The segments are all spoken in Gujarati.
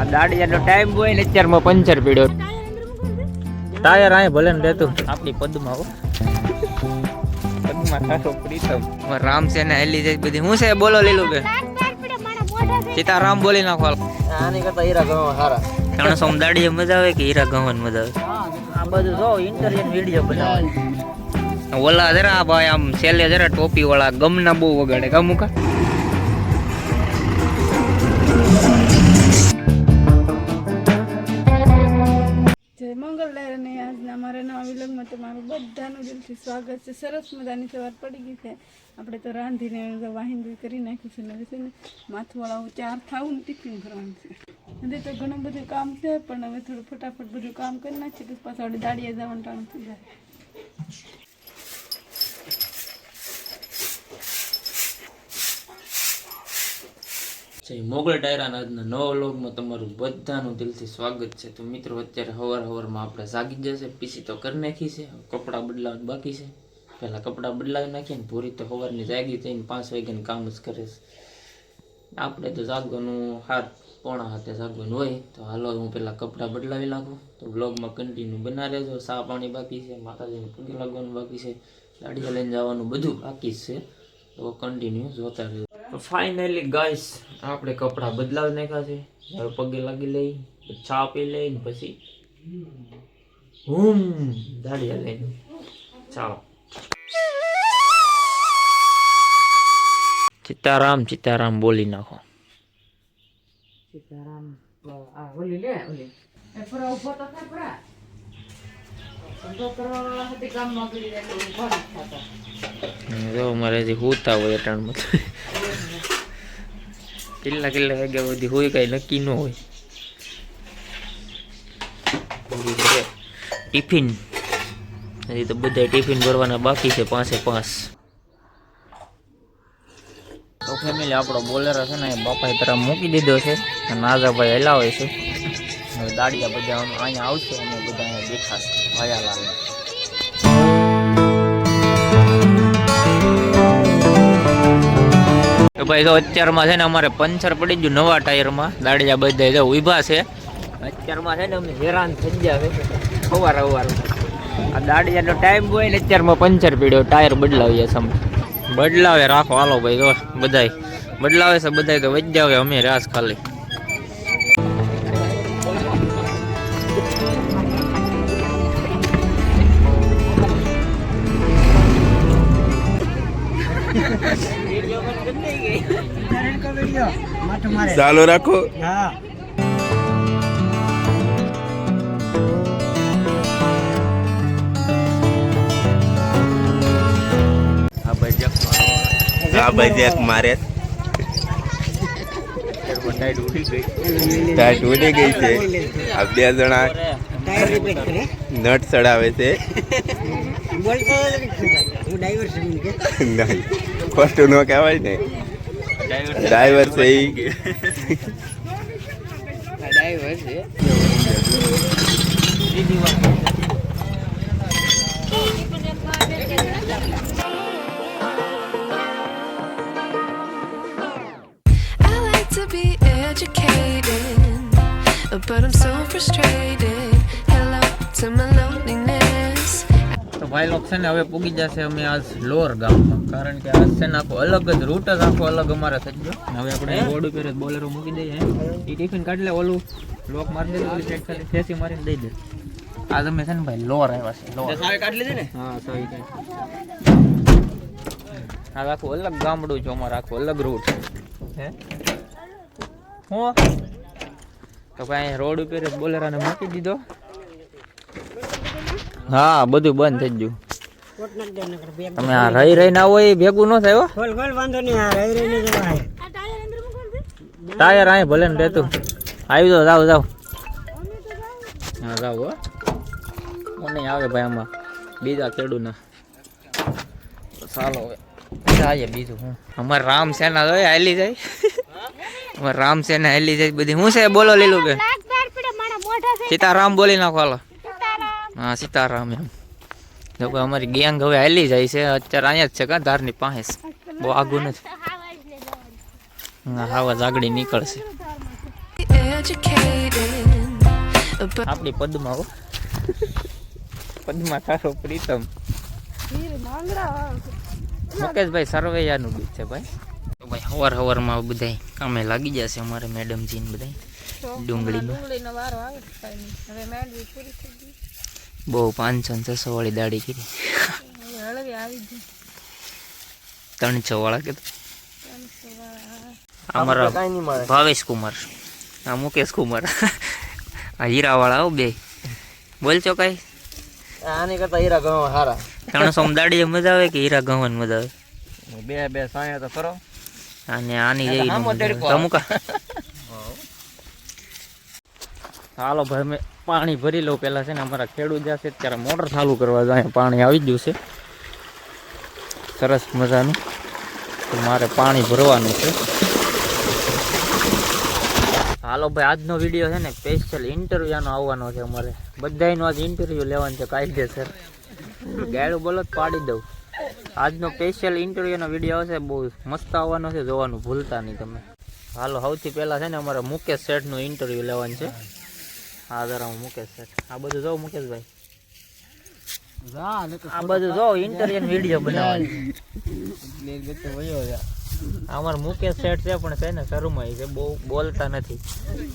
આ દાડિયાનો ટાઈમ હોય ને અત્યારમાં પંચર પીડ્યો. ટાયર આય ભલે ને રહેતું આપણી પદમાં હો. પદમાં ખાસો પ્રીતમ. રામ છે ને હેલી જાય બધી. હું છે? બોલો લીલું કે. સીતારામ બોલી નાખો આની કરતા હીરા ઘણો સારા ત્રણસો દાડીએ મજા આવે કે હીરા ગવન મજા આવે? આ બધું જો ઇન્ટરનેટ વીડિયો બનાવે. ઓલા જરા ભાઈ આમ છેલ્લે જરા ટોપી વાળા ગમના બહુ વગાડે. કા જય મંગળદાર આજના મારા નવા તો તમારું બધાનું દિલથી સ્વાગત છે. સરસ મજાની સવાર પડી ગઈ છે. આપણે તો રાંધીને વાહિંદુ કરી નાખ્યું છે. હવે છે ને માથુવાળા ચાર થાવું ને ટિફિન ભરવાનું છે. હજી તો ઘણું બધું કામ છે, પણ હવે થોડું ફટાફટ બધું કામ કરી નાખીએ તો પાછા દાડિયા જવાનું ટાણું થઈ જાય. જય મોગલ ડાયરાના આજના નવા વ્લોગમાં તમારું બધાનું દિલથી સ્વાગત છે. તો મિત્રો, અત્યારે હવાર હવારમાં આપણે જાગી જશે પીસી તો કરી નાખી છે. કપડાં બદલાવવાનું બાકી છે. પહેલાં કપડાં બદલાવી નાખીએ ને પૂરી તો સવારની જાગી થઈને પાંચ વાગ્યાનું કામ જ કરે છે. આપણે તો જાગવાનું હાથ પોણા હાથે જાગવાનું હોય તો હાલો હું પહેલાં કપડાં બદલાવી નાખું. તો બ્લોગમાં કન્ટિન્યુ બના રહેજો. સા પાણી બાકી છે. માતાજીને પગે લાગવાનું બાકી છે. દાડિયા લઈને જવાનું બધું બાકી છે. તો કન્ટિન્યુ જોતા રહેજો. ફાઇનલી ગાઈસ આપણે કપડાં બદલાવી નાખ્યા છે હવે પગે લાગી લઈ પછી ચા પી લઈ ને પછી હમ દાડિયા લઈને ચાલો સીતારામ સીતારામ બોલી નાખો સીતારામ આ ઓલી લે ઓલી એ ફરા ઊભો તો થાય ફરા ધંધો કરવા વાળા હતી ગામમાં ગઈ એટલે ઊભા નથી થતા જો મારે હજી હોતા હોય અટાણમાં કેટલા કેટલા વાગ્યા સુધી હોય કઈ નક્કી ન હોય. ટિફિન. હજી તો બધા ટિફિન ભરવાના બાકી છે પાંચે પાંચ. તો ફેમિલી આપણો બોલેરો છે ને, એ બાપાએ તરફ મૂકી દીધો છે અને નાજાભાઈ હલાવે છે. દાડિયા બધા અહીંયા આવશે અને બધા અહીંયા દેખાશે ભાયાલાલ તો ભાઈ તો અત્યારમાં છે ને અમારે પંચર પડી ગયું નવા ટાયરમાં. દાડિયા બધા જો ઊભા છે. અત્યારમાં છે ને અમે હેરાન થઈ ગયા છે સવાર સવાર. આ દાડિયાનો ટાઈમ હોય ને અત્યારમાં પંચર પીડ્યો, ટાયર બદલાવીએ અમે. બદલાવે રાખો, હાલો ભાઈ તો બધાય. બદલાવે છે, બધાય તો વજ્જાવે અમે રાસ ખાલી. ચાલુ રાખો. હા. આ મારે. ટાઈટ ઉડી ગઈ ટાટ ઉડી ગઈ છે. આ બે જણા નટ ચડાવે છે. ખોટું ન કહેવાય ને. ડ્રાઈવર છે ઈ ડ્રાઈવર છે બીજી વાર I like to be educated, but I'm so frustrated. તો છે ને હવે પૂગી જશે અમે આજ લોર ગામમાં. કારણ કે આજ છે ને આખો અલગ જ રૂટ જ આખો અલગ અમારે થઈ ગયો. હવે આપણે બોર્ડ ઉપર જ બોલેરો મૂકી દઈએ એ ટિફિન કાઢી લે ઓલું લોક મારી દે ઓલી સાઈડ ખાલી ફેસી મારીને દઈ દે. આ તમે છે ને ભાઈ લોર આવ્યા છે લોર. કાઢી લીધી ને? હા સહી કઈ આ આખું અલગ ગામડું છે અમારે આખું અલગ રૂટ હે? હું? તો ભાઈ રોડ ઉપર જ બોલેરાને મૂકી દીધો. હા બધું બંધ થઈ ગયું. તમે આ રહી રહી ના હોય એ ભેગું ન થાય હો. ખોલ ખોલ વાંધો નહીં આ રહી ટાયર અહીં ભલે ને રહેતું આવી જાઓ જાવ જાવ હા જાઓ હો. હું નહીં આવે ભાઈ આમાં. બીજા ખેડૂના ચાલો હવે. જાય બીજું હું. અમારે રામ સેના જોઈએ હાલી જાય. અમારે રામ સેના હાલી જાય બધી. હું છે બોલો લીલું કે? સીતારામ બોલી નાખો હાલો. હા સીતારામ એમ. જો કે અમારી ગેંગ હવે હાલી જાય છે. અત્યારે અહીંયા જ છે કા ધારની પાસે. બહુ આગું નથી. હાવા જાગડી નીકળશે. આપણી પદ્મા હો. પદ્મા તારો પ્રીતમ. મુકેશભાઈ સરવૈયાનું ગીત છે ભાઈ. ભાઈ હવાર હવારમાં બધા કામે લાગી જશે અમારે મેડમજી ને બધા ડુંગળીનું. બહુ પાંચસો ને છસો વાળી દાઢી કરી. ત્રણસો વાળા કે અમારા ભાવેશ કુમાર. આ મુકેશ કુમાર. આ હીરાવાળા આવો બે. બોલજો કઈ? આની કરતા હીરા ઘણો સારા ત્રણસો દાડી મજા આવે કે હીરા ગહન મજા આવે? બે બે સાયા તો કરો અને આની જેવી આમાં ન મજા આવે. તડકો તો મુકા હાલો ભાઈ મેં પાણી ભરી લઉં. પહેલાં છે ને અમારા ખેડૂત જશે ત્યારે મોટર ચાલુ કરવા જાય. પાણી આવી ગયું છે. સરસ મજાનું. મારે પાણી ભરવાનું છે. હાલો ભાઈ, આજનો વીડિયો છે ને સ્પેશિયલ ઇન્ટરવ્યુનો આવવાનો છે અમારે. બધાયનો આજ ઇન્ટરવ્યુ લેવાનું છે કાયદેસર ગાયડું બોલો પાડી દઉં. આજનો સ્પેશિયલ ઇન્ટરવ્યુનો વીડિયો આવશે બહુ મસ્ત આવવાનો છે, જોવાનું ભૂલતા નહીં તમે. હાલો, સૌથી પહેલાં છે ને અમારે મુકેશ શેઠનું ઇન્ટરવ્યુ લેવાનું છે. હા જરા હું મુકેશ શેઠ આ બધું જોઉં મુકેશભાઈ આ બધું જો ઇન્ટરવ્યુ વીડિયો બનાવવાનું. અમાર મુકેશ શેઠ છે પણ છે ને શરૂમાં છે બહુ બોલતા નથી.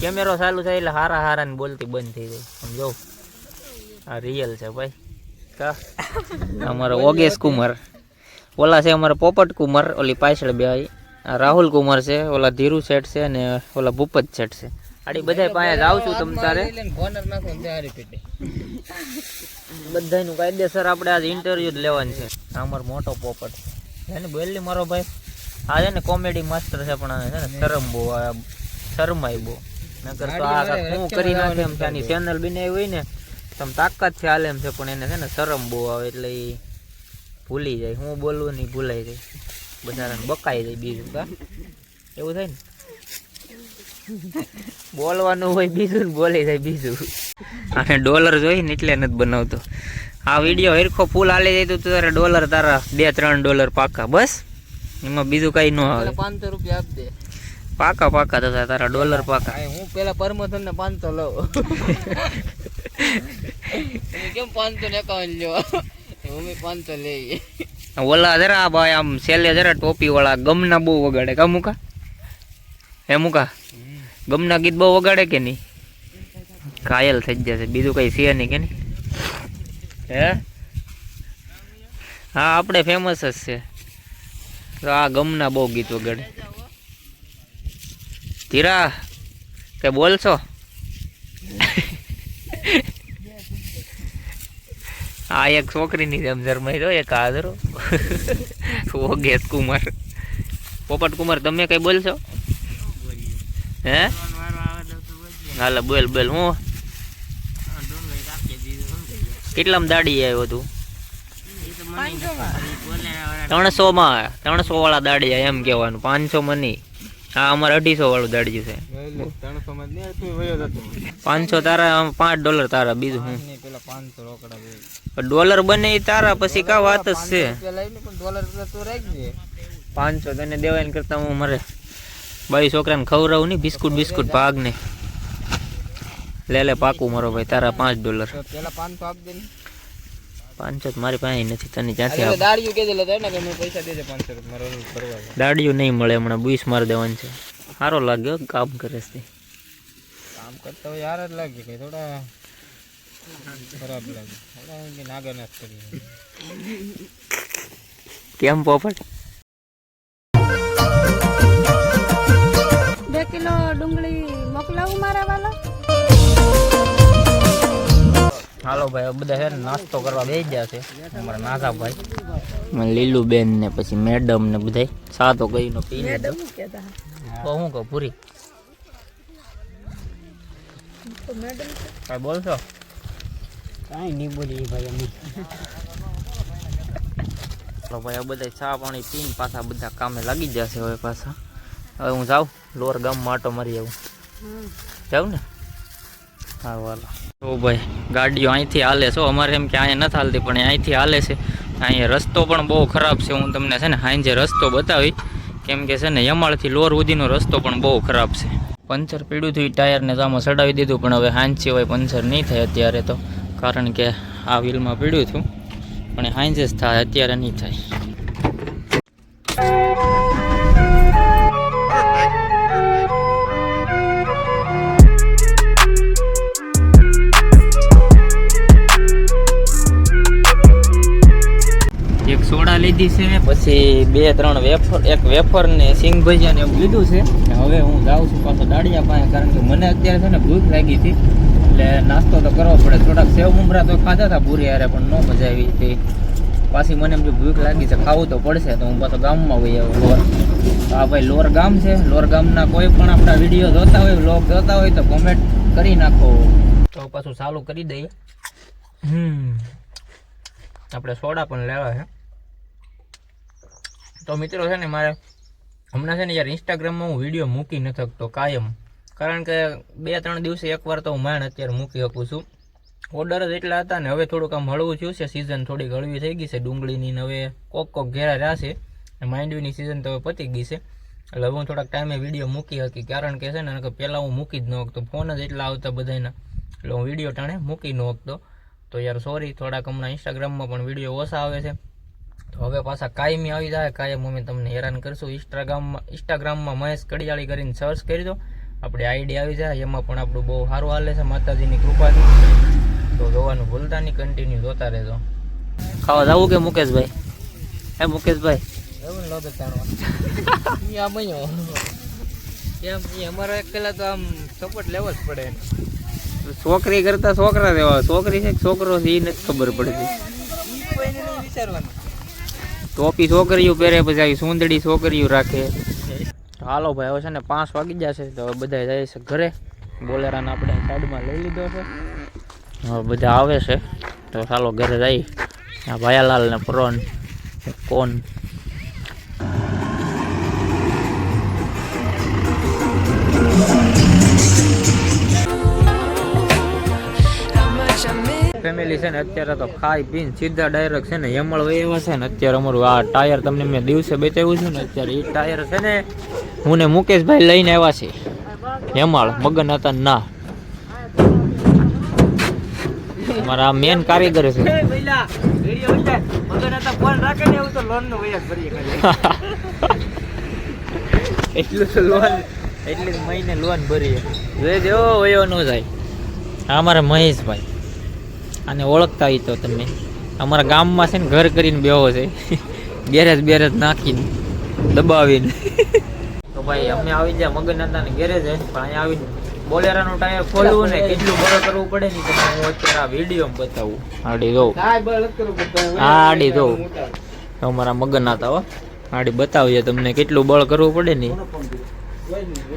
કેમેરો ચાલુ થાય એટલે હારા હારા ને બોલતી બંધ થઈ જાય. સમજો આ રિયલ છે ભાઈ. કા? અમારો ઓગેશ કુમાર. ઓલા છે અમારા પોપટ કુમાર ઓલી પાછળ બે આ રાહુલ કુમાર છે ઓલા ધીરુ શેઠ છે ને ઓલા ભૂપત શેઠ છે. આડી બધા પાસે છું તમ તારે. બધાનું કાયદેસર આપણે આજ ઇન્ટરવ્યુ જ લેવાનું છે. અમારો મોટો પોપટ. છે એને બોલી મારો ભાઈ? આ છે ને કોમેડી માસ્ટર છે પણ આને છે ને શરમ બહુ શરમાય બહુ. નકર તો આ હું કરી નાખે એમ ત્યાંની ચેનલ બનાવી હોય ને તમ તાકાતથી હાલે એમ છે પણ એને છે ને શરમ બહુ આવે એટલે એ ભૂલી જાય. હું બોલવું નહીં ભૂલાઈ જાય. બધાને બકાઈ જાય બીજું કા? એવું થાય ને? બોલવાનું હોય બીજું ને બોલી જાય બીજું. અને ડોલર જોઈ ને એટલે નથી બનાવતો. આ વીડિયો હેરખો ફૂલ હાલી જાય તો તારે ડોલર તારા બે ત્રણ ડોલર પાકા બસ? એમાં બીજું કઈ ન આવે. પાંચસો રૂપિયા આપ દે પાકા પાકા થતા તારા ડોલર પાકા. હું પેલા પરમોધન ને પાંચસો લઉં. કેમ પાંચસો ને એકાવન લ્યો? મમ્મી પાંચસો લઈ. ઓલા જરા ભાઈ આમ છેલ્લે જરા ટોપી વાળા ગમના બહુ વગાડે. કા મુકા? હે મુકા? ગમના ગીત બહુ વગાડે કે નહીં? ઘાયલ થઈ જશે, બીજું કઈ છે નહીં કે નહીં? હે? હા, આપણે ફેમસ જ છે. તો આ ગમના બહુ ગીત વગાડે. ધીરા કે બોલશો? આ એક છોકરીની જેમ જરમાઈ રહ્યો, એક આદરો ઓગેશ કુમાર. પોપટ કુમાર, તમે કઈ બોલશો? હે? હાલે, બોલ બોલ, હું? કેટલામાં દાડી આવ્યો તું? ત્રણસો માં ત્રણસો વાળા દાડી એમ કહેવાનું પાંચસો માં નહીં. હા અમારે અઢીસો વાળું દાડી છે. પાંચસો તારા પાંચ ડોલર તારા, બીજું હું? ડોલર બને તારા, પછી કા વાત જ છે? પાંચસો તને દેવાય કરતા હું મરે બાઈ છોકરાને ખવડાવું નહીં બિસ્કુટ બિસ્કુટ ભાગ ને લે લે પાકું મારો ભાઈ તારા પાંચ ડોલર. પેલા પાંચસો આપ ને. પાંચસો મારી પાસે નથી તને જ્યાંથી અરે દાડિયું કે દેલો ને કે પૈસા દેજે પાંચસો રૂપિયા મારે ઓલું ભરવા છે. દાડિયું નહીં મળે હમણાં બુઈસ મારી દેવાનું છે. સારો લાગ્યો કામ કરે છે. કામ કરતા હોય યાર જ લાગે કે થોડા ખરાબ લાગે. થોડા નાગર નાશ કરી કેમ પોપટ? મોકલાવું મારા વાલા? હાલો ભાઈ બધા છે ને નાસ્તો કરવા બેસી ગયા છે. અમારા નાસા ભાઈ. લીલું બેન ને પછી મેડમ ને બધા સાતો ગઈ નો પી લીધો. શું તો હું કહું પૂરી? કાંઈ બોલશો કાંઈ નહીં બોલી ભાઈ અમે. તો ભાઈ આ બધા ચા પાણી પીને પાછા બધા કામે લાગી જશે હવે પાછા. હવે હું જાઉં લોર ગામમાં આટો મારી આવું. જાઉં ને? હા, વાલો. તો ભાઈ, ગાડીઓ અહીંથી હાલે છો. અમારે એમ કે અહીંયા નથી હાલતી, પણ અહીંથી હાલે છે. અહીંયા રસ્તો પણ બહુ ખરાબ છે. હું તમને છે ને હાંજે રસ્તો બતાવી, કેમ કે છે ને યમાળથી લોર સુધીનો રસ્તો પણ બહુ ખરાબ છે. પંચર પીડ્યું એ ટાયરને તો આમાં ચડાવી દીધું, પણ હવે હાંજ સિવાય પંચર નહીં થાય અત્યારે તો. કારણ કે આ વ્હીલમાં પીડ્યું હતું, પણ હાંજ જ થાય, અત્યારે નહીં થાય. લીધી છે, પછી બે ત્રણ વેફર, એક વેફર ને સિંગ ભજીયા ને એવું લીધું છે. હવે હું જાઉં છું પાછો દાડિયા પાસે, કારણ કે મને અત્યારે છે ને ભૂખ લાગી હતી. એટલે નાસ્તો તો કરવો પડે, થોડાક સેવ ઉમરા તો ખાધા હતા પૂરી યારે પણ ન મજા આવી હતી. પાછી મને એમ જો ભૂખ લાગી છે, ખાવું તો પડશે, તો હું પાછો ગામમાં વહી આવ્યો લોર. તો આ ભાઈ લોર ગામ છે, લોર ગામના કોઈ પણ આપણા વીડિયો જોતા હોય, વ્લોગ જોતા હોય, તો કોમેન્ટ કરી નાખો. તો પાછું ચાલુ કરી દઈએ. હમ. આપણે સોડા પણ લેવા છે. તો મિત્રો છે ને મારે હમણાં છે ને યાર ઇન્સ્ટાગ્રામમાં હું વીડિયો મૂકી નથી શકતો, કાયમ. કારણ કે બે ત્રણ દિવસે એકવાર તો હું માણ અત્યારે મૂકી શકું છું. ઓર્ડર જ એટલા હતા ને હવે થોડુંક આમ હળવું થયું છે સિઝન થોડીક હળવી થઈ ગઈ છે, ડુંગળીની ને હવે કોક કોક ઘેરા છે. માંડવીની સિઝન તો હવે પતી ગઈ છે. એટલે હું થોડાક ટાઈમે વીડિયો મૂકી શકી કારણ કે છે ને કે પહેલાં હું મૂકી જ ન શકતો. ફોન જ એટલા આવતા બધાના એટલે હું વીડિયો ટાણે મૂકી ન શકતો. તો યાર સોરી થોડાક હમણાં ઇન્સ્ટાગ્રામમાં પણ વીડિયો ઓછા આવે છે. તો હવે પાછા કાયમી આવી જાય કાયમ અમે તમને હેરાન કરશું. ઇન્સ્ટાગ્રામમાં ઇન્સ્ટાગ્રામમાં મહેશ કડિયાળી કરીને સર્ચ કરી દો આપણી આઈડી આવી જાય એમાં પણ આપણું બહુ સારું હાલે છે માતાજીની કૃપાથી. તો જોવાનું ભૂલતા નહીં કન્ટિન્યુ જોતા રહેજો. ખાવા જવું કે મુકેશભાઈ? હે મુકેશભાઈ? છોકરી કરતા છોકરા રહેવા છોકરી છે છોકરો છે એ નથી ખબર પડતી. વિચારવાનું. ટોપી છોકરીઓ પહેરે, પછી સુંદડી છોકરીઓ રાખે. હાલો ભાઈ, હવે છે ને પાંચ વાગી જશે તો હવે બધા જાય છે ઘરે. બોલેરાને આપણે સાઈડમાં લઈ લીધો છે. હવે બધા આવે છે. તો ચાલો ઘરે જઈ આ ભાયાલાલ ને પ્રોન કોણ ફેમિલી છે ને અત્યારે તો ખાઈ પીને સીધા ડાયરેક્ટ છે ને યમળ વહી એવા છે ને અત્યારે અમારું આ ટાયર તમને મેં દિવસે બતાવ્યું છું ને અત્યારે એ ટાયર છે ને હું ને મુકેશભાઈ લઈને આવ્યા છે યમળ મગન હતા ના મારા મેન કારીગર છે. એટલું તો લોન એટલી જ મહિને લોન ભરીએ. જોઈ જેવો વયો ન જાય. અમારા મહેશભાઈ. આને ઓળખતા હોય તો તમે. અમારા ગામમાં છે ને ઘર કરીને બેહો છે. ગેરેજ બેરેજ નાખીને દબાવીને. તો ભાઈ અમે આવી ગયા ને ગેરેજ પણ અહીંયા આવીને બોલેરાનું ટાયર ખોલવું ને કેટલું બળ કરવું પડે ને તમે હું અત્યારે આ વીડિયો બતાવું. આડી દો હા આડી દો અમારા મગનનાથ હો. આડી બતાવીએ તમને કેટલું બળ કરવું પડે ને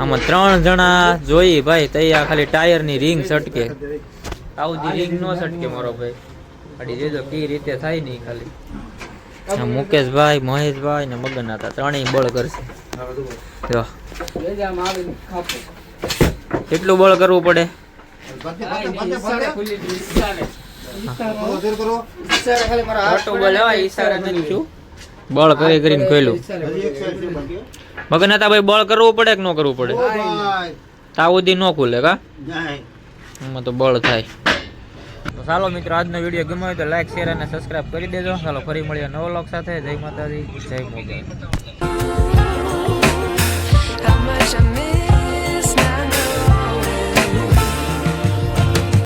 આમાં ત્રણ જણા જોઈ ભાઈ તૈયાર ખાલી ટાયરની રિંગ સટકે આવું રિંગ નો સટકે મારો ભાઈ. અડી જોજો કઈ રીતે થાય નહીં ખાલી. મુકેશભાઈ મહેશભાઈ ને મગન હતા ત્રણેય બળ કરશે. જો. કેટલું બળ કરવું પડે? બળ હોય, ઈશારે નથી. થયું. બળ કરી કરીને ખોલ્યું મગન હતા ભાઈ બળ કરવું પડે કે ન કરવું પડે? તાવુદી સુધી ન ખુલે કા? એમાં તો બળ થાય. તો ચાલો મિત્રો, આજનો વીડિયો ગમ્યો હોય તો લાઈક શેર અને સબસ્ક્રાઈબ કરી દેજો. ચાલો ફરી મળીએ નવો લોક સાથે. જય માતાજી, જય મોગલ.